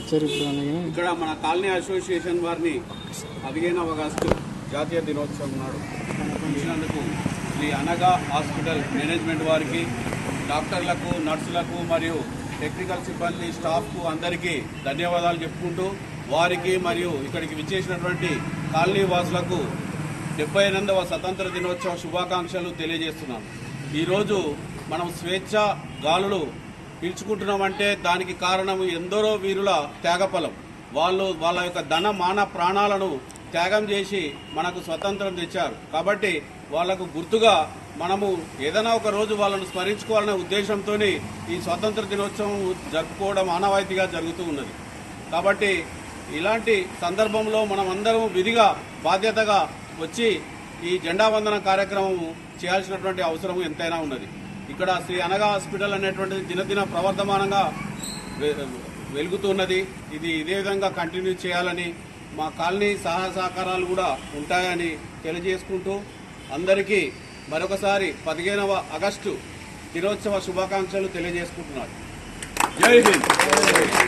ఇక్కడ మన colony association వారిని పదిహేనవ ఆగస్టు జాతీయ దినోత్సవం నాడు ఇచ్చినందుకు శ్రీ అనగా హాస్పిటల్ మేనేజ్మెంట్ వారికి డాక్టర్లకు నర్సులకు మరియు టెక్నికల్ సిబ్బంది స్టాఫ్కు అందరికీ ధన్యవాదాలు చెప్పుకుంటూ వారికి మరియు ఇక్కడికి విచ్చేసినటువంటి కాలనీ వాసులకు డెబ్బై ఎనిమిదవ స్వతంత్ర దినోత్సవ శుభాకాంక్షలు తెలియజేస్తున్నాం ఈరోజు మనం స్వేచ్ఛ గాలులు పీల్చుకుంటున్నామంటే దానికి కారణం ఎందరో వీరుల త్యాగఫలం. వాళ్ళు వాళ్ళ యొక్క ధన మాన ప్రాణాలను త్యాగం చేసి మనకు స్వతంత్రం తెచ్చారు. కాబట్టి వాళ్ళకు గుర్తుగా మనము ఏదైనా ఒక రోజు వాళ్ళను స్మరించుకోవాలనే ఉద్దేశంతో ఈ స్వాతంత్ర దినోత్సవం జరుపుకోవడం ఆనవాయితీగా జరుగుతూ ఉన్నది. కాబట్టి ఇలాంటి సందర్భంలో మనం అందరం విధిగా బాధ్యతగా వచ్చి ఈ జెండా వందన కార్యక్రమం చేయాల్సినటువంటి అవసరం ఎంతైనా ఉన్నది. ఇక్కడ శ్రీ అనగా హాస్పిటల్ అనేటువంటిది దినదిన ప్రవర్ధమానంగా వెలుగుతున్నది. ఇది ఇదే విధంగా కంటిన్యూ చేయాలని మా కాలనీ సహాయ సహకారాలు కూడా ఉంటాయని తెలియజేసుకుంటూ అందరికీ మరొకసారి పదిహేనవ ఆగస్టు దినోత్సవ శుభాకాంక్షలు తెలియజేసుకుంటున్నారు జై హింద్.